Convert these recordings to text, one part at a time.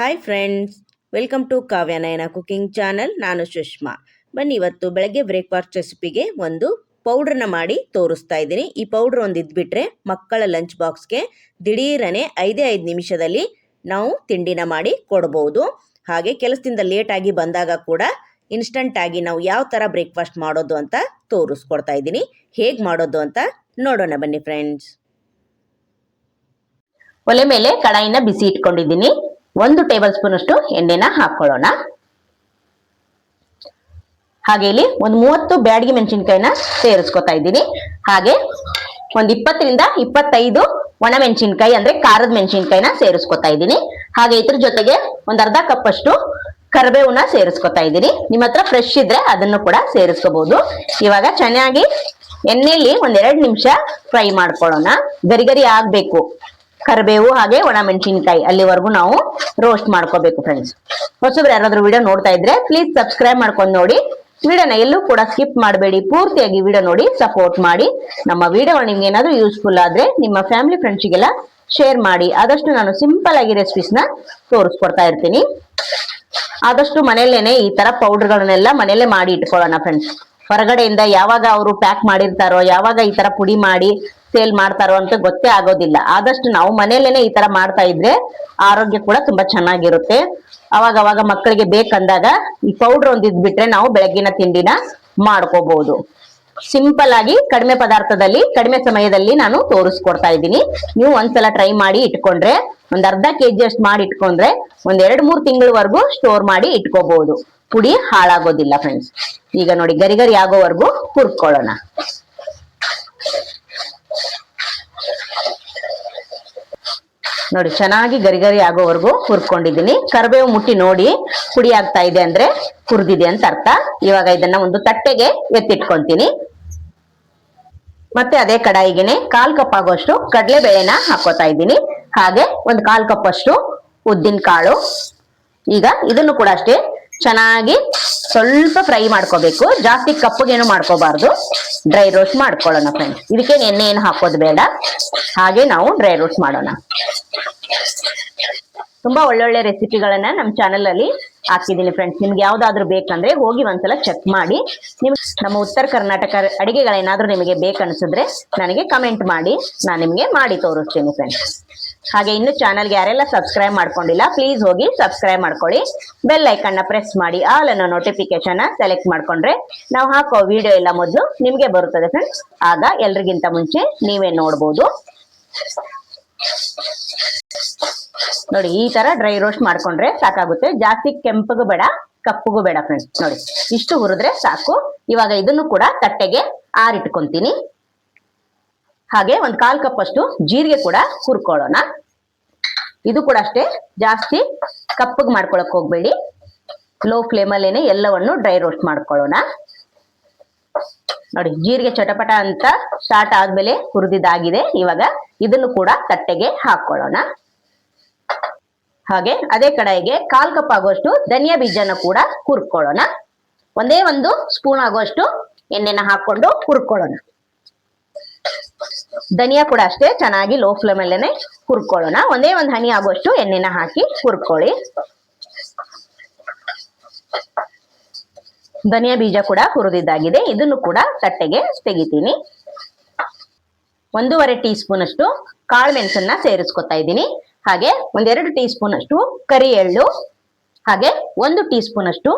Hi friends welcome to Kavyanayana cooking channel ನಾನು ಸುಷ್ಮಾ. ಬನ್ನಿ, ಇವತ್ತು ಬೆಳಗ್ಗೆ ಬ್ರೇಕ್ಫಾಸ್ಟ್ ರೆಸಿಪಿಗೆ ಒಂದು ಪೌಡ್ರನ್ನ ಮಾಡಿ ತೋರಿಸ್ತಾ ಇದ್ದೀನಿ. ಈ ಪೌಡ್ರ್ ಒಂದು ಇದ್ಬಿಟ್ರೆ ಮಕ್ಕಳ ಲಂಚ್ ಬಾಕ್ಸ್ಗೆ ದಿಢೀರನೆ ಐದೇ ಐದು ನಿಮಿಷದಲ್ಲಿ ನಾವು ತಿಂಡಿನ ಮಾಡಿ ಕೊಡ್ಬೋದು. ಹಾಗೆ ಕೆಲಸದಿಂದ ಲೇಟಾಗಿ ಬಂದಾಗ ಕೂಡ ಇನ್ಸ್ಟಂಟಾಗಿ ನಾವು ಯಾವ ಥರ ಬ್ರೇಕ್ಫಾಸ್ಟ್ ಮಾಡೋದು ಅಂತ ತೋರಿಸ್ಕೊಡ್ತಾ ಇದ್ದೀನಿ. ಹೇಗೆ ಮಾಡೋದು ಅಂತ ನೋಡೋಣ ಬನ್ನಿ ಫ್ರೆಂಡ್ಸ್ ಒಲೆ ಮೇಲೆ ಕಡಾಯಿನ ಬಿಸಿ ಇಟ್ಕೊಂಡಿದ್ದೀನಿ. ಒಂದು ಟೇಬಲ್ ಸ್ಪೂನ್ ಅಷ್ಟು ಎಣ್ಣೆನ ಹಾಕೊಳ್ಳೋಣ. ಹಾಗೆ ಇಲ್ಲಿ ಒಂದು ಮೂವತ್ತು ಬ್ಯಾಡಿಗೆ ಮೆಣಸಿನ್ಕಾಯಿನ ಸೇರಿಸ್ಕೊತಾ ಇದ್ದೀನಿ. ಹಾಗೆ ಒಂದ್ ಇಪ್ಪತ್ತರಿಂದ ಇಪ್ಪತ್ತೈದು ಒಣ ಮೆಣಸಿನ್ಕಾಯಿ ಅಂದ್ರೆ ಖಾರದ ಮೆಣಸಿನ್ಕಾಯಿನ ಸೇರಿಸ್ಕೊತಾ ಇದ್ದೀನಿ. ಹಾಗೆ ಇದ್ರ ಜೊತೆಗೆ ಒಂದ್ ಅರ್ಧ ಕಪ್ ಅಷ್ಟು ಕರ್ಬೇವನ್ನ ಸೇರಿಸ್ಕೊತಾ ಇದ್ದೀನಿ. ನಿಮ್ಮ ಹತ್ರ ಫ್ರೆಶ್ ಇದ್ರೆ ಅದನ್ನು ಕೂಡ ಸೇರಿಸ್ಕೋಬಹುದು ಇವಾಗ ಚೆನ್ನಾಗಿ ಎಣ್ಣೆಯಲ್ಲಿ ಒಂದೆರಡು ನಿಮಿಷ ಫ್ರೈ ಮಾಡ್ಕೊಳ್ಳೋಣ. ಗರಿ ಗರಿ ಆಗ್ಬೇಕು. ಕರಿಬೇವು ಹಾಗೆ ಒಣ ಮೆಣಸಿನಕಾಯಿ ಅಲ್ಲಿವರೆಗೂ ನಾವು ರೋಸ್ಟ್ ಮಾಡ್ಕೋಬೇಕು ಫ್ರೆಂಡ್ಸ್ ಹೊಸಬ್ರು ಯಾರಾದ್ರೂ ವಿಡಿಯೋ ನೋಡ್ತಾ ಇದ್ರೆ ಪ್ಲೀಸ್ ಸಬ್ಸ್ಕ್ರೈಬ್ ಮಾಡ್ಕೊಂಡು ನೋಡಿ. ವಿಡಿಯೋನ ಎಲ್ಲೂ ಕೂಡ ಸ್ಕಿಪ್ ಮಾಡಬೇಡಿ. ಪೂರ್ತಿಯಾಗಿ ವಿಡಿಯೋ ನೋಡಿ ಸಪೋರ್ಟ್ ಮಾಡಿ. ನಮ್ಮ ವಿಡಿಯೋ ನಿಮ್ಗೆ ಏನಾದ್ರೂ ಯೂಸ್ಫುಲ್ ಆದ್ರೆ ನಿಮ್ಮ ಫ್ಯಾಮಿಲಿ ಫ್ರೆಂಡ್ಸ್ಗೆಲ್ಲ ಶೇರ್ ಮಾಡಿ. ಆದಷ್ಟು ನಾನು ಸಿಂಪಲ್ ಆಗಿ ರೆಸಿಪೀಸ್ನ ತೋರಿಸ್ಕೊಡ್ತಾ ಇರ್ತೀನಿ. ಆದಷ್ಟು ಮನೆಯಲ್ಲೇನೆ ಈ ತರ ಪೌಡರ್ಗಳನ್ನೆಲ್ಲ ಮನೆಯಲ್ಲೇ ಮಾಡಿ ಇಟ್ಕೊಳ್ಳೋಣ ಫ್ರೆಂಡ್ಸ್ ಹೊರಗಡೆಯಿಂದ ಯಾವಾಗ ಅವರು ಪ್ಯಾಕ್ ಮಾಡಿರ್ತಾರೋ, ಯಾವಾಗ ಈ ತರ ಪುಡಿ ಮಾಡಿ ಸೇಲ್ ಮಾಡ್ತಾರೋ ಅಂತ ಗೊತ್ತೇ ಆಗೋದಿಲ್ಲ. ಆದಷ್ಟು ನಾವು ಮನೆಯಲ್ಲೇನೆ ಈ ತರ ಮಾಡ್ತಾ ಇದ್ರೆ ಆರೋಗ್ಯ ಕೂಡ ತುಂಬಾ ಚೆನ್ನಾಗಿರುತ್ತೆ. ಅವಾಗ ಅವಾಗ ಮಕ್ಕಳಿಗೆ ಬೇಕಂದಾಗ ಈ ಪೌಡರ್ ಒಂದ್ ಇದ್ಬಿಟ್ರೆ ನಾವು ಬೆಳಗ್ಗಿನ ತಿಂಡಿನ ಮಾಡ್ಕೋಬಹುದು ಸಿಂಪಲ್ ಆಗಿ ಕಡಿಮೆ ಪದಾರ್ಥದಲ್ಲಿ, ಕಡಿಮೆ ಸಮಯದಲ್ಲಿ ನಾನು ತೋರಿಸ್ಕೊಡ್ತಾ ಇದ್ದೀನಿ. ನೀವು ಒಂದ್ಸಲ ಟ್ರೈ ಮಾಡಿ ಇಟ್ಕೊಂಡ್ರೆ, ಒಂದ್ ಅರ್ಧ ಕೆಜಿ ಅಷ್ಟು ಮಾಡಿ ಇಟ್ಕೊಂಡ್ರೆ ಒಂದ್ ಎರಡ್ ಮೂರ್ ತಿಂಗಳವರೆಗೂ ಸ್ಟೋರ್ ಮಾಡಿ ಇಟ್ಕೋಬಹುದು ಪುಡಿ ಹಾಳಾಗೋದಿಲ್ಲ ಫ್ರೆಂಡ್ಸ್ ಈಗ ನೋಡಿ ಗರಿಗರಿ ಗರಿ ಆಗೋವರೆಗೂ ಹುರ್ಕೊಳ್ಳೋಣ. ನೋಡಿ, ಚೆನ್ನಾಗಿ ಗರಿ ಗರಿ ಆಗೋವರೆಗೂ ಹುರ್ಕೊಂಡಿದ್ದೀನಿ. ಕರಿಬೇವು ಮುಟ್ಟಿ ನೋಡಿ ಪುಡಿ ಆಗ್ತಾ ಇದೆ ಅಂದ್ರೆ ಹುರಿದಿದೆ ಅಂತ ಅರ್ಥ. ಇವಾಗ ಇದನ್ನ ಒಂದು ತಟ್ಟೆಗೆ ಎತ್ತಿಟ್ಕೊಂತೀನಿ. ಮತ್ತೆ ಅದೇ ಕಡಾಯಿಗೆನೆ ಕಾಲ್ ಕಪ್ ಆಗೋಷ್ಟು ಕಡಲೆ ಬೇಳೆನ ಹಾಕೋತಾ ಇದ್ದೀನಿ. ಹಾಗೆ ಒಂದು ಕಾಲ್ ಕಪ್ ಅಷ್ಟು ಉದ್ದಿನ ಕಾಳು ಈಗ ಇದನ್ನು ಕೂಡ ಅಷ್ಟೇ ಚೆನ್ನಾಗಿ ಸ್ವಲ್ಪ ಫ್ರೈ ಮಾಡ್ಕೋಬೇಕು. ಜಾಸ್ತಿ ಕಪ್ಪಗೇನು ಮಾಡ್ಕೋಬಾರ್ದು. ಡ್ರೈ ರೋಸ್ಟ್ ಮಾಡ್ಕೊಳ್ಳೋಣ ಫ್ರೆಂಡ್ಸ್ ಇದಕ್ಕೆ ಎಣ್ಣೆ ಏನು ಹಾಕೋದು ಬೇಡ. ಹಾಗೆ ನಾವು ಡ್ರೈ ರೋಸ್ಟ್ ಮಾಡೋಣ. ತುಂಬಾ ಒಳ್ಳೊಳ್ಳೆ ರೆಸಿಪಿಗಳನ್ನ ನಮ್ಮ ಚಾನೆಲ್ ಅಲ್ಲಿ ಹಾಕಿದ್ದೀನಿ ಫ್ರೆಂಡ್ಸ್ ನಿಮ್ಗೆ ಯಾವ್ದಾದ್ರು ಬೇಕಂದ್ರೆ ಹೋಗಿ ಒಂದ್ಸಲ ಚೆಕ್ ಮಾಡಿ. ನಿಮ್ ನಮ್ಮ ಉತ್ತರ ಕರ್ನಾಟಕ ಅಡಿಗೆಗಳೇನಾದ್ರೂ ನಿಮಗೆ ಬೇಕನ್ಸಿದ್ರೆ ನನಗೆ ಕಮೆಂಟ್ ಮಾಡಿ. ನಾನು ನಿಮ್ಗೆ ಮಾಡಿ ತೋರಿಸ್ತೀನಿ ಫ್ರೆಂಡ್ಸ್ ಹಾಗೆ ಇನ್ನು ಚಾನಲ್ಗೆ ಯಾರೆಲ್ಲ ಸಬ್ಸ್ಕ್ರೈಬ್ ಮಾಡ್ಕೊಂಡಿಲ್ಲ ಪ್ಲೀಸ್ ಹೋಗಿ ಸಬ್ಸ್ಕ್ರೈಬ್ ಮಾಡ್ಕೊಳ್ಳಿ. ಬೆಲ್ನ ಪ್ರೆಸ್ ಮಾಡಿ ಆಲ್ ಅನ್ನೋ ನೋಟಿಫಿಕೇಶನ್ ಸೆಲೆಕ್ಟ್ ಮಾಡ್ಕೊಂಡ್ರೆ ನಾವು ಹಾಕೋ ವಿಡಿಯೋ ಎಲ್ಲ ಮೊದಲು ನಿಮ್ಗೆ ಬರುತ್ತದೆ ಫ್ರೆಂಡ್ಸ್ ಆಗ ಎಲ್ರಿಗಿಂತ ಮುಂಚೆ ನೀವೇ ನೋಡ್ಬೋದು. ನೋಡಿ, ಈ ತರ ಡ್ರೈ ರೋಸ್ಟ್ ಮಾಡ್ಕೊಂಡ್ರೆ ಸಾಕಾಗುತ್ತೆ. ಜಾಸ್ತಿ ಕೆಂಪಗೂ ಬೇಡ, ಕಪ್ಪಗೂ ಬೇಡ ಫ್ರೆಂಡ್ಸ್ ನೋಡಿ, ಇಷ್ಟು ಹುರಿದ್ರೆ ಸಾಕು. ಇವಾಗ ಇದನ್ನು ಕೂಡ ತಟ್ಟೆಗೆ ಆರಿಟ್ಕೊಂತೀನಿ. ಹಾಗೆ ಒಂದ್ ಕಾಲ್ ಕಪ್ ಅಷ್ಟು ಜೀರಿಗೆ ಕೂಡ ಹುರ್ಕೊಳ್ಳೋಣ. ಇದು ಕೂಡ ಅಷ್ಟೇ ಜಾಸ್ತಿ ಕಪ್ಪಗೆ ಮಾಡ್ಕೊಳಕ್ ಹೋಗ್ಬೇಡಿ. ಲೋ ಫ್ಲೇಮಲ್ಲೇನೆ ಎಲ್ಲವನ್ನು ಡ್ರೈ ರೋಸ್ಟ್ ಮಾಡ್ಕೊಳ್ಳೋಣ. ನೋಡಿ, ಜೀರಿಗೆ ಚಟಪಟ ಅಂತ ಸ್ಟಾರ್ಟ್ ಆದ್ಮೇಲೆ ಹುರಿದಿದ್ದಾಗಿದೆ. ಇವಾಗ ಇದನ್ನು ಕೂಡ ತಟ್ಟೆಗೆ ಹಾಕೊಳ್ಳೋಣ. ಹಾಗೆ ಅದೇ ಕಡಾಯಿಗೆ ಕಾಲ್ ಕಪ್ ಆಗುವಷ್ಟು ಧನಿಯಾ ಬೀಜನ ಕೂಡ ಹುರ್ಕೊಳ್ಳೋಣ. ಒಂದೇ ಒಂದು ಸ್ಪೂನ್ ಆಗುವಷ್ಟು ಎಣ್ಣೆನ ಹಾಕೊಂಡು ಹುರ್ಕೊಳ್ಳೋಣ. ಧನಿಯಾ ಕೂಡ ಅಷ್ಟೇ, ಚೆನ್ನಾಗಿ ಲೋ ಫ್ಲೇಮ್ ಅಲ್ಲೇನೆ ಹುರ್ಕೊಳ್ಳೋಣ. ಒಂದೇ ಒಂದು ಹನಿ ಆಗುವಷ್ಟು ಎಣ್ಣೆನ ಹಾಕಿ ಹುರ್ಕೊಳ್ಳಿ. ಧನಿಯಾ ಬೀಜ ಕೂಡ ಹುರಿದಿದ್ದಾಗಿದೆ. ಇದನ್ನು ಕೂಡ ತಟ್ಟೆಗೆ ತೆಗಿತೀನಿ. ಒಂದೂವರೆ ಟೀ ಸ್ಪೂನ್ ಅಷ್ಟು ಕಾಳು ಮೆಣಸನ್ನ ಸೇರಿಸ್ಕೊತಾ ಇದ್ದೀನಿ. ಹಾಗೆ ಒಂದೆರಡು ಟೀ ಸ್ಪೂನ್ ಅಷ್ಟು ಕರಿ ಎಳ್ಳು ಹಾಗೆ ಒಂದು ಟೀ ಸ್ಪೂನ್ ಅಷ್ಟು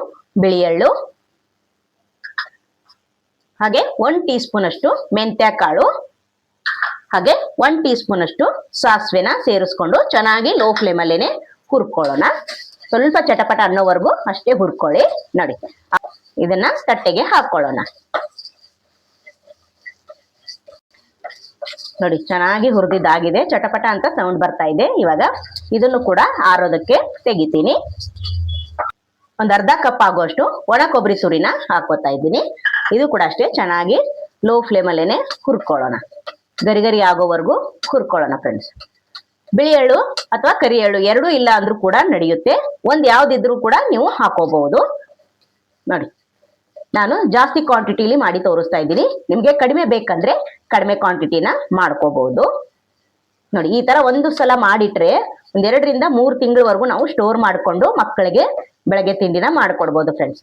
ಬಿಳಿ ಎಳ್ಳು ಹಾಗೆ ಒಂದು ಟೀ ಸ್ಪೂನ್ ಅಷ್ಟು ಮೆಂತ್ಯ ಕಾಳು ಹಾಗೆ ಒನ್ ಟೀ ಸ್ಪೂನ್ ಅಷ್ಟು ಸಾಸಿವೆನ ಸೇರಿಸ್ಕೊಂಡು ಚೆನ್ನಾಗಿ ಲೋ ಫ್ಲೇಮ್ ಅಲ್ಲೇನೆ ಹುರ್ಕೊಳ್ಳೋಣ. ಸ್ವಲ್ಪ ಚಟಪಟ ಅನ್ನೋವರೆಗೂ ಅಷ್ಟೇ ಹುರ್ಕೊಳ್ಳಿ. ನೋಡಿ, ಇದನ್ನ ತಟ್ಟೆಗೆ ಹಾಕೊಳ್ಳೋಣ. ನೋಡಿ, ಚೆನ್ನಾಗಿ ಹುರಿದಿದ್ದಾಗಿದೆ. ಚಟಪಟ ಅಂತ ಸೌಂಡ್ ಬರ್ತಾ ಇದೆ. ಇವಾಗ ಇದನ್ನು ಕೂಡ ಆರೋದಕ್ಕೆ ತೆಗಿತೀನಿ. ಒಂದ್ ಅರ್ಧ ಕಪ್ ಆಗುವಷ್ಟು ಒಣ ಕೊಬ್ಬರಿ ಸುರಿನ ಹಾಕೋತಾ ಇದ್ದೀನಿ. ಇದು ಕೂಡ ಅಷ್ಟೇ ಚೆನ್ನಾಗಿ ಲೋ ಫ್ಲೇಮ್ ಅಲ್ಲೇನೆ ಹುರ್ಕೊಳ್ಳೋಣ. ಗರಿ ಗರಿ ಆಗೋವರೆಗೂ ಹುರ್ಕೊಳ್ಳೋಣ ಫ್ರೆಂಡ್ಸ್ ಬಿಳಿ ಎಳ್ಳು ಅಥವಾ ಕರಿ ಎಳ್ಳು ಎರಡೂ ಇಲ್ಲ ಅಂದ್ರೂ ಕೂಡ ನಡೆಯುತ್ತೆ. ಒಂದ್ ಯಾವ್ದಿದ್ರು ಕೂಡ ನೀವು ಹಾಕೋಬಹುದು. ನೋಡಿ, ನಾನು ಜಾಸ್ತಿ ಕ್ವಾಂಟಿಟಿಲಿ ಮಾಡಿ ತೋರಿಸ್ತಾ ಇದ್ದೀನಿ. ನಿಮ್ಗೆ ಕಡಿಮೆ ಬೇಕಂದ್ರೆ ಕಡಿಮೆ ಕ್ವಾಂಟಿಟಿನ ಮಾಡ್ಕೋಬಹುದು. ನೋಡಿ, ಈ ತರ ಒಂದು ಸಲ ಮಾಡಿಟ್ರೆ ಒಂದೆರಡರಿಂದ ಮೂರು ತಿಂಗಳವರೆಗೂ ನಾವು ಸ್ಟೋರ್ ಮಾಡಿಕೊಂಡು ಮಕ್ಕಳಿಗೆ ಬೆಳಗ್ಗೆ ತಿಂಡಿನ ಮಾಡ್ಕೊಡ್ಬೋದು ಫ್ರೆಂಡ್ಸ್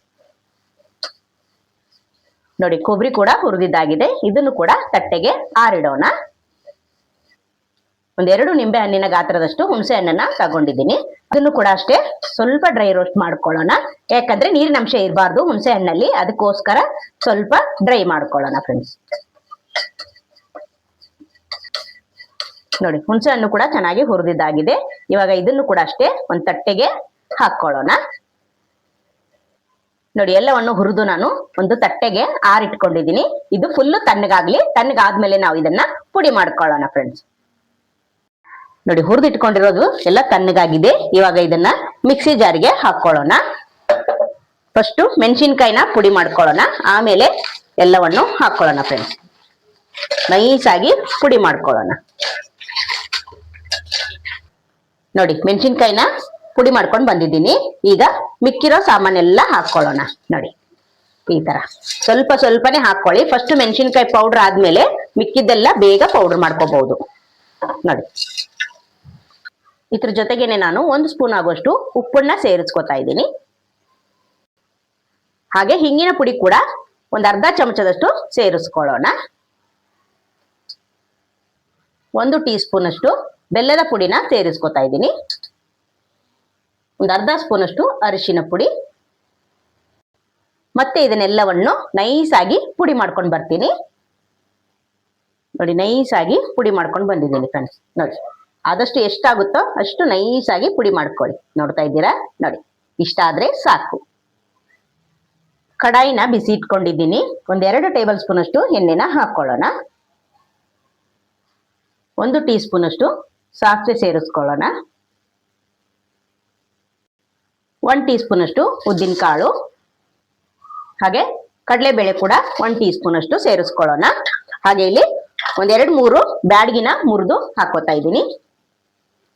ನೋಡಿ ಕೊಬ್ಬರಿ ಕೂಡ ಹುರಿದಿದ್ದಾಗಿದೆ. ಇದನ್ನು ಕೂಡ ತಟ್ಟೆಗೆ ಆರಿಡೋಣ. ಒಂದೆರಡು ನಿಂಬೆ ಹಣ್ಣಿನ ಗಾತ್ರದಷ್ಟು ಹುಣಸೆ ಹಣ್ಣನ್ನ ತಗೊಂಡಿದ್ದೀನಿ. ಅದನ್ನು ಕೂಡ ಅಷ್ಟೇ ಸ್ವಲ್ಪ ಡ್ರೈ ರೋಸ್ಟ್ ಮಾಡ್ಕೊಳ್ಳೋಣ. ಯಾಕಂದ್ರೆ ನೀರಿನ ಅಂಶ ಇರಬಾರ್ದು ಹುಣಸೆ ಹಣ್ಣಲ್ಲಿ, ಅದಕ್ಕೋಸ್ಕರ ಸ್ವಲ್ಪ ಡ್ರೈ ಮಾಡ್ಕೊಳ್ಳೋಣ ಫ್ರೆಂಡ್ಸ್ ನೋಡಿ, ಹುಣಸೆ ಹಣ್ಣು ಕೂಡ ಚೆನ್ನಾಗಿ ಹುರಿದಿದ್ದಾಗಿದೆ. ಇವಾಗ ಇದನ್ನು ಕೂಡ ಅಷ್ಟೇ ಒಂದ್ ತಟ್ಟೆಗೆ ಹಾಕೊಳ್ಳೋಣ ನೋಡಿ, ಎಲ್ಲವನ್ನು ಹುರಿದು ನಾನು ಒಂದು ತಟ್ಟೆಗೆ ಆರಿಟ್ಕೊಂಡಿದ್ದೀನಿ. ಇದು ಫುಲ್ ತಣ್ಣಗಾಗ್ಲಿ, ತಣ್ಣಗಾದ್ಮೇಲೆ ನಾವು ಇದನ್ನ ಪುಡಿ ಮಾಡ್ಕೊಳ್ಳೋಣ ಫ್ರೆಂಡ್ಸ್ ನೋಡಿ, ಹುರಿದಿಟ್ಕೊಂಡಿರೋದು ಎಲ್ಲ ತಣ್ಣಗಾಗಿದೆ. ಇವಾಗ ಇದನ್ನ ಮಿಕ್ಸಿ ಜಾರಿಗೆ ಹಾಕೊಳ್ಳೋಣ ಫಸ್ಟ್ ಮೆಣಸಿನ್ಕಾಯಿನ ಪುಡಿ ಮಾಡ್ಕೊಳ್ಳೋಣ. ಆಮೇಲೆ ಎಲ್ಲವನ್ನು ಹಾಕೊಳ್ಳೋಣ ಫ್ರೆಂಡ್ಸ್ ನೈಸ್ ಆಗಿ ಪುಡಿ ಮಾಡ್ಕೊಳ್ಳೋಣ. ನೋಡಿ, ಮೆಣಸಿನ್ಕಾಯಿನ ಪುಡಿ ಮಾಡ್ಕೊಂಡು ಬಂದಿದ್ದೀನಿ. ಈಗ ಮಿಕ್ಕಿರೋ ಸಾಮಾನೆಲ್ಲ ಹಾಕೊಳ್ಳೋಣ ನೋಡಿ, ಈ ತರ. ಸ್ವಲ್ಪ ಸ್ವಲ್ಪನೇ ಹಾಕೊಳ್ಳಿ ಫಸ್ಟ್ ಮೆಣಸಿನ್ಕಾಯಿ ಪೌಡರ್ ಆದ್ಮೇಲೆ ಮಿಕ್ಕಿದ್ದೆಲ್ಲ ಬೇಗ ಪೌಡರ್ ಮಾಡ್ಕೋಬಹುದು ನೋಡಿ. ಇದ್ರ ಜೊತೆಗೇನೆ ನಾನು ಒಂದು ಸ್ಪೂನ್ ಆಗುವಷ್ಟು ಉಪ್ಪನ್ನ ಸೇರಿಸ್ಕೊತಾ ಇದ್ದೀನಿ. ಹಾಗೆ ಹಿಂಗಿನ ಪುಡಿ ಕೂಡ ಒಂದು ಅರ್ಧ ಚಮಚದಷ್ಟು ಸೇರಿಸ್ಕೊಳ್ಳೋಣ. ಒಂದು ಟೀ ಸ್ಪೂನ್ ಅಷ್ಟು ಬೆಲ್ಲದ ಪುಡಿನ ಸೇರಿಸ್ಕೊತಾ ಇದ್ದೀನಿ. ಒಂದು ಅರ್ಧ ಸ್ಪೂನ್ ಅಷ್ಟು ಅರಿಶಿನ ಪುಡಿ. ಮತ್ತೆ ಇದನ್ನೆಲ್ಲವನ್ನು ನೈಸ್ ಆಗಿ ಪುಡಿ ಮಾಡ್ಕೊಂಡು ಬರ್ತೀನಿ. ನೋಡಿ ನೈಸ್ ಆಗಿ ಪುಡಿ ಮಾಡ್ಕೊಂಡು ಬಂದಿದ್ದೀನಿ ಫ್ರೆಂಡ್ಸ್ ನೋಡಿ, ಆದಷ್ಟು ಎಷ್ಟಾಗುತ್ತೋ ಅಷ್ಟು ನೈಸ್ ಆಗಿ ಪುಡಿ ಮಾಡ್ಕೊಳ್ಳಿ. ನೋಡ್ತಾ ಇದ್ದೀರಾ? ನೋಡಿ, ಇಷ್ಟ ಆದ್ರೆ ಸಾಕು. ಕಡಾಯಿನ ಬಿಸಿ ಇಟ್ಕೊಂಡಿದ್ದೀನಿ. ಒಂದೆರಡು ಟೇಬಲ್ ಸ್ಪೂನ್ ಅಷ್ಟು ಎಣ್ಣೆನ ಹಾಕೊಳ್ಳೋಣ. ಒಂದು ಟೀ ಸ್ಪೂನ್ ಅಷ್ಟು ಸಾಸಿವೆ ಸೇರಿಸ್ಕೊಳ್ಳೋಣ. ಒನ್ ಟೀ ಸ್ಪೂನ್ ಅಷ್ಟು ಉದ್ದಿನ ಕಾಳು. ಹಾಗೆ ಕಡಲೆಬೇಳೆ ಕೂಡ ಒನ್ ಟೀ ಸ್ಪೂನ್ ಅಷ್ಟು ಸೇರಿಸ್ಕೊಳ್ಳೋಣ. ಹಾಗೆ ಇಲ್ಲಿ ಒಂದೆರಡು ಮೂರು ಬ್ಯಾಡ್ಗಿನ ಮುರಿದು ಹಾಕೋತಾ ಇದ್ದೀನಿ.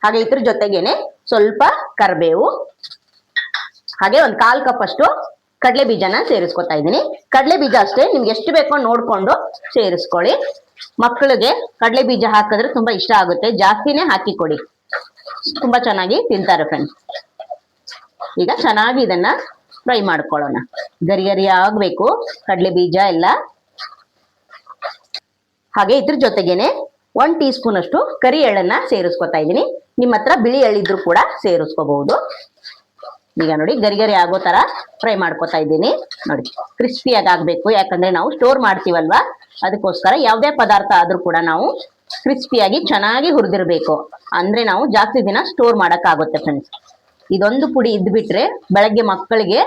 ಹಾಗೆ ಇದ್ರ ಜೊತೆಗೇನೆ ಸ್ವಲ್ಪ ಕರಿಬೇವು. ಹಾಗೆ ಒಂದು ಕಾಲ್ ಕಪ್ ಅಷ್ಟು ಕಡಲೆ ಬೀಜನ ಸೇರಿಸ್ಕೊತಾ ಇದ್ದೀನಿ. ಕಡಲೆ ಬೀಜ ಅಷ್ಟೇ ನಿಮ್ಗೆ ಎಷ್ಟು ಬೇಕೋ ನೋಡ್ಕೊಂಡು ಸೇರಿಸ್ಕೊಳ್ಳಿ. ಮಕ್ಕಳಿಗೆ ಕಡಲೆ ಬೀಜ ಹಾಕಿದ್ರೆ ತುಂಬಾ ಇಷ್ಟ ಆಗುತ್ತೆ. ಜಾಸ್ತಿನೇ ಹಾಕಿ ಕೊಡಿ ತುಂಬಾ ಚೆನ್ನಾಗಿ ತಿಂತಾರೆ ಫ್ರೆಂಡ್ಸ್ ಈಗ ಚೆನ್ನಾಗಿ ಇದನ್ನ ಫ್ರೈ ಮಾಡ್ಕೊಳ್ಳೋಣ. ಗರಿ ಗರಿ ಆಗ್ಬೇಕು, ಕಡಲೆ ಬೀಜ ಎಲ್ಲ. ಹಾಗೆ ಇದ್ರ ಜೊತೆಗೇನೆ ಒನ್ ಟೀ ಸ್ಪೂನ್ ಅಷ್ಟು ಕರಿ ಎಳ್ಳನ್ನ ಸೇರಿಸ್ಕೊತಾ ಇದ್ದೀನಿ. ನಿಮ್ಮ ಹತ್ರ ಬಿಳಿ ಎಳ್ಳಿದ್ರು ಕೂಡ ಸೇರಿಸ್ಕೋಬಹುದು. ಈಗ ನೋಡಿ ಗರಿ ಗರಿ ಆಗೋ ತರ ಫ್ರೈ ಮಾಡ್ಕೊತಾ ಇದ್ದೀನಿ. ನೋಡಿ, ಕ್ರಿಸ್ಪಿಯಾಗಿ ಆಗ್ಬೇಕು. ಯಾಕಂದ್ರೆ ನಾವು ಸ್ಟೋರ್ ಮಾಡ್ತೀವಲ್ವಾ? ಅದಕ್ಕೋಸ್ಕರ ಯಾವುದೇ ಪದಾರ್ಥ ಆದ್ರೂ ಕೂಡ ನಾವು ಕ್ರಿಸ್ಪಿಯಾಗಿ ಚೆನ್ನಾಗಿ ಹುರಿದಿರ್ಬೇಕು. ಅಂದ್ರೆ ನಾವು ಜಾಸ್ತಿ ದಿನ ಸ್ಟೋರ್ ಮಾಡಕ್ಕಾಗುತ್ತೆ ಫ್ರೆಂಡ್ಸ್ ಇದೊಂದು ಪುಡಿ ಇದ್ಬಿಟ್ರೆ ಬೆಳಗ್ಗೆ ಮಕ್ಕಳಿಗೆ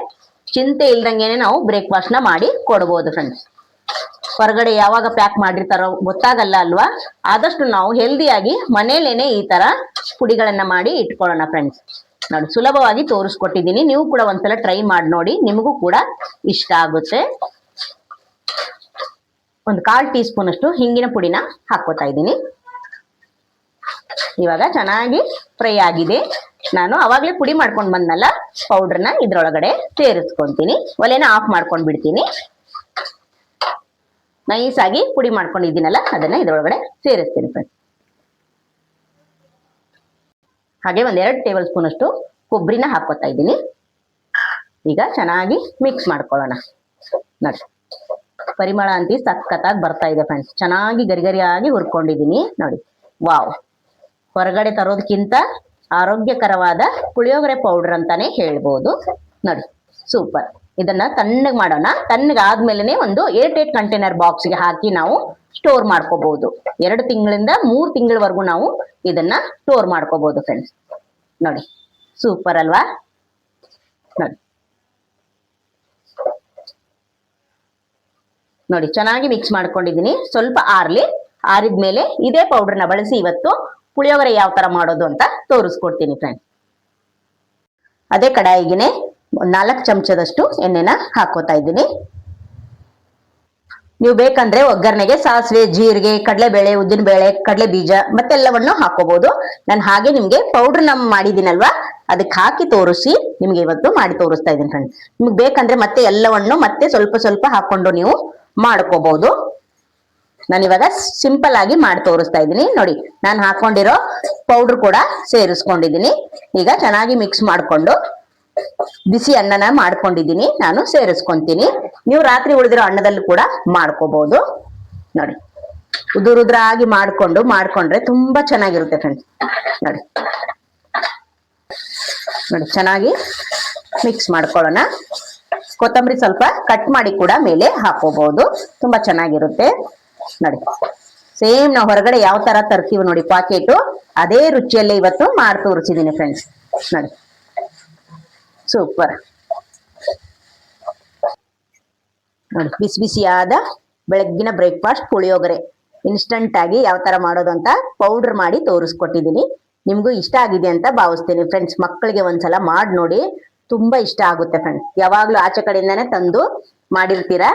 ಚಿಂತೆ ಇಲ್ದಂಗೆನೆ ನಾವು ಬ್ರೇಕ್ಫಾಸ್ಟ್ನ ಮಾಡಿ ಕೊಡ್ಬೋದು ಫ್ರೆಂಡ್ಸ್ ಹೊರಗಡೆ ಯಾವಾಗ ಪ್ಯಾಕ್ ಮಾಡಿರ್ತಾರೋ ಗೊತ್ತಾಗಲ್ಲ ಅಲ್ವಾ? ಆದಷ್ಟು ನಾವು ಹೆಲ್ದಿಯಾಗಿ ಮನೇಲೇನೆ ಈ ತರ ಪುಡಿಗಳನ್ನ ಮಾಡಿ ಇಟ್ಕೊಳ್ಳೋಣ ಫ್ರೆಂಡ್ಸ್ ನೋಡಿ, ಸುಲಭವಾಗಿ ತೋರಿಸ್ಕೊಟ್ಟಿದ್ದೀನಿ. ನೀವು ಕೂಡ ಒಂದ್ಸಲ ಟ್ರೈ ಮಾಡಿ ನೋಡಿ. ನಿಮಗೂ ಕೂಡ ಇಷ್ಟ ಆಗುತ್ತೆ. ಒಂದು ಕಾಲ್ ಟೀ ಸ್ಪೂನ್ ಅಷ್ಟು ಹಿಂಗಿನ ಪುಡಿನ ಹಾಕೋತಾ ಇದ್ದೀನಿ. ಇವಾಗ ಚೆನ್ನಾಗಿ ಫ್ರೈ ಆಗಿದೆ. ನಾನು ಅವಾಗಲೇ ಪುಡಿ ಮಾಡ್ಕೊಂಡು ಬಂದ್ನಲ್ಲ ಪೌಡರ್ನ ಇದ್ರೊಳಗಡೆ ಸೇರಿಸ್ಕೊಂತೀನಿ. ಒಲೆನ ಆಫ್ ಮಾಡ್ಕೊಂಡು ಬಿಡ್ತೀನಿ. ನೈಸ್ ಆಗಿ ಪುಡಿ ಮಾಡ್ಕೊಂಡಿದ್ದೀನಲ್ಲ, ಅದನ್ನ ಇದ್ರೊಳಗಡೆ ಸೇರಿಸ್ತೀನಿ ಫ್ರೆಂಡ್ಸ್ ಹಾಗೆ ಒಂದೆರಡು ಟೇಬಲ್ ಸ್ಪೂನ್ ಅಷ್ಟು ಕೊಬ್ಬರಿನ ಹಾಕೋತಾ ಇದ್ದೀನಿ. ಈಗ ಚೆನ್ನಾಗಿ ಮಿಕ್ಸ್ ಮಾಡ್ಕೊಳ್ಳೋಣ. ನೋಡಿ ಪರಿಮಳ ಅಂತ ಸಖತ್ತಾಗಿ ಬರ್ತಾ ಇದೆ ಫ್ರೆಂಡ್ಸ್ ಚೆನ್ನಾಗಿ ಗರಿಗರಿಯಾಗಿ ಹುರ್ಕೊಂಡಿದ್ದೀನಿ. ನೋಡಿ. ವಾವ್. ಹೊರಗಡೆ ತರೋದಕ್ಕಿಂತ ಆರೋಗ್ಯಕರವಾದ ಪುಳಿಯೋಗರೆ ಪೌಡರ್ ಅಂತಾನೆ ಹೇಳ್ಬೋದು. ನೋಡಿ ಸೂಪರ್ ಇದನ್ನ ತಣ್ಣಗೆ ಮಾಡೋಣ. ತಣ್ಣಗೆ ಆದ್ಮೇಲೆ ಒಂದು ಏಟ್ ಏಟ್ ಕಂಟೈನರ್ ಬಾಕ್ಸ್ಗೆ ಹಾಕಿ ನಾವು ಸ್ಟೋರ್ ಮಾಡ್ಕೋಬಹುದು ಎರಡು ತಿಂಗಳಿಂದ ಮೂರು ತಿಂಗಳವರೆಗೂ ನಾವು ಇದನ್ನ ಸ್ಟೋರ್ ಮಾಡ್ಕೋಬಹುದು ಫ್ರೆಂಡ್ಸ್ ನೋಡಿ ಸೂಪರ್ ಅಲ್ವಾ? ನೋಡಿ. ನೋಡಿ, ಚೆನ್ನಾಗಿ ಮಿಕ್ಸ್ ಮಾಡ್ಕೊಂಡಿದ್ದೀನಿ. ಸ್ವಲ್ಪ ಆರ್ಲಿ. ಆರಿದ್ಮೇಲೆ ಇದೇ ಪೌಡರ್ನ ಬಳಸಿ ಇವತ್ತು ಪುಳಿಯೋಗರೆ ಯಾವ ತರ ಮಾಡೋದು ಅಂತ ತೋರಿಸ್ಕೊಡ್ತೀನಿ ಫ್ರೆಂಡ್ ಅದೇ ಕಡಾಯಿಗೆನೆ ನಾಲ್ಕು ಚಮಚದಷ್ಟು ಎಣ್ಣೆನ ಹಾಕೋತಾ ಇದ್ದೀನಿ. ನೀವು ಬೇಕಂದ್ರೆ ಒಗ್ಗರಣೆಗೆ ಸಾಸಿವೆ, ಜೀರಿಗೆ, ಕಡಲೆಬೇಳೆ, ಉದ್ದಿನಬೇಳೆ ಕಡಲೆ ಬೀಜ ಮತ್ತೆಲ್ಲವನ್ನು ಹಾಕೋಬಹುದು ನಾನು ಹಾಗೆ ನಿಮ್ಗೆ ಪೌಡರ್ ನಮ್ ಮಾಡಿದೀನಲ್ವಾ ಅದಕ್ಕೆ ಹಾಕಿ ತೋರಿಸಿ ನಿಮ್ಗೆ ಇವತ್ತು ಮಾಡಿ ತೋರಿಸ್ತಾ ಇದ್ದೀನಿ ಫ್ರೆಂಡ್ ನಿಮ್ಗೆ ಬೇಕಂದ್ರೆ ಮತ್ತೆ ಎಲ್ಲವನ್ನು ಮತ್ತೆ ಸ್ವಲ್ಪ ಸ್ವಲ್ಪ ಹಾಕೊಂಡು ನೀವು ಮಾಡ್ಕೋಬಹುದು ನಾನು ಇವಾಗ ಸಿಂಪಲ್ ಆಗಿ ಮಾಡಿ ತೋರಿಸ್ತಾ ಇದ್ದೀನಿ. ನೋಡಿ, ನಾನು ಹಾಕೊಂಡಿರೋ ಪೌಡರ್ ಕೂಡ ಸೇರಿಸ್ಕೊಂಡಿದ್ದೀನಿ. ಈಗ ಚೆನ್ನಾಗಿ ಮಿಕ್ಸ್ ಮಾಡ್ಕೊಂಡು ಬಿಸಿ ಅನ್ನನ ಮಾಡ್ಕೊಂಡಿದ್ದೀನಿ. ನಾನು ಸೇರಿಸ್ಕೊಂತೀನಿ. ನೀವು ರಾತ್ರಿ ಉಳಿದಿರೋ ಅನ್ನದಲ್ಲಿ ಕೂಡ ಮಾಡ್ಕೋಬಹುದು ನೋಡಿ ಉದುರು ಉದುರಾಗಿ ಮಾಡ್ಕೊಂಡು, ಮಾಡ್ಕೊಂಡ್ರೆ ತುಂಬಾ ಚೆನ್ನಾಗಿರುತ್ತೆ ಫ್ರೆಂಡ್ಸ್ ನೋಡಿ ನೋಡಿ, ಚೆನ್ನಾಗಿ ಮಿಕ್ಸ್ ಮಾಡ್ಕೊಳ್ಳೋಣ. ಕೊತ್ತಂಬರಿ ಸ್ವಲ್ಪ ಕಟ್ ಮಾಡಿ ಕೂಡ ಮೇಲೆ ಹಾಕೋಬಹುದು ತುಂಬಾ ಚೆನ್ನಾಗಿರುತ್ತೆ. ನೋಡಿ ಸೇಮ್ ನಾವು ಹೊರಗಡೆ ಯಾವ ತರ ತರ್ತೀವಿ ನೋಡಿ ಪಾಕೆಟ್ ಅದೇ ರುಚಿಯಲ್ಲೇ ಇವತ್ತು ಮಾಡಿ ತೋರಿಸಿದೀನಿ ಫ್ರೆಂಡ್ಸ್ ನೋಡಿ. ಸೂಪರ್ ನೋಡಿ, ಬಿಸಿ ಬಿಸಿಯಾದ ಬೆಳಗ್ಗಿನ ಬ್ರೇಕ್ಫಾಸ್ಟ್ ಪುಳಿಯೋಗರೆ. ಇನ್ಸ್ಟಂಟ್ ಆಗಿ ಯಾವ ತರ ಮಾಡೋದು ಅಂತ ಪೌಡರ್ ಮಾಡಿ ತೋರಿಸ್ಕೊಟ್ಟಿದ್ದೀನಿ ನಿಮ್ಗೂ ಇಷ್ಟ ಆಗಿದೆ ಅಂತ ಭಾವಿಸ್ತೀನಿ ಫ್ರೆಂಡ್ಸ್ ಮಕ್ಕಳಿಗೆ ಒಂದ್ಸಲ ಮಾಡಿ ನೋಡಿ. ತುಂಬಾ ಇಷ್ಟ ಆಗುತ್ತೆ ಫ್ರೆಂಡ್ಸ್ ಯಾವಾಗ್ಲೂ ಆಚೆ ಕಡೆಯಿಂದಾನೆ ತಂದು ಮಾಡಿರ್ತೀರಾ?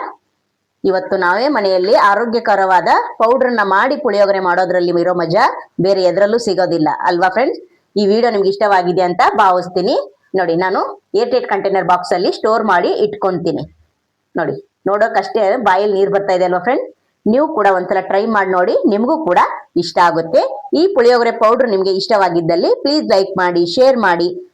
ಇವತ್ತು ನಾವೇ ಮನೆಯಲ್ಲಿ ಆರೋಗ್ಯಕರವಾದ ಪೌಡರ್ನ ಮಾಡಿ ಪುಳಿಯೋಗರೆ ಮಾಡೋದ್ರಲ್ಲಿ ಇರೋ ಮಜಾ ಬೇರೆ ಎದರಲ್ಲೂ ಸಿಗೋದಿಲ್ಲ. ಅಲ್ವಾ ಫ್ರೆಂಡ್ಸ್ ಈ ವಿಡಿಯೋ ನಿಮ್ಗೆ ಇಷ್ಟವಾಗಿದೆ ಅಂತ ಭಾವಿಸ್ತೀನಿ. ನೋಡಿ, ನಾನು ಏಟ್ ಕಂಟೈನರ್ ಬಾಕ್ಸ್ ಅಲ್ಲಿ ಸ್ಟೋರ್ ಮಾಡಿ ಇಟ್ಕೊಂತೀನಿ. ನೋಡಿ, ನೋಡೋಕಷ್ಟೇ ಬಾಯಲ್ಲಿ ನೀರು ಬರ್ತಾ ಇದೆ ಅಲ್ವಾ ಫ್ರೆಂಡ್ ನೀವು ಕೂಡ ಒಂದ್ಸಲ ಟ್ರೈ ಮಾಡಿ ನೋಡಿ, ನಿಮಗೂ ಕೂಡ ಇಷ್ಟ ಆಗುತ್ತೆ. ಈ ಪುಳಿಯೋಗರೆ ಪೌಡರ್ ನಿಮಗೆ ಇಷ್ಟವಾಗಿದ್ದಲ್ಲಿ ಪ್ಲೀಸ್ ಲೈಕ್ ಮಾಡಿ ಶೇರ್ ಮಾಡಿ.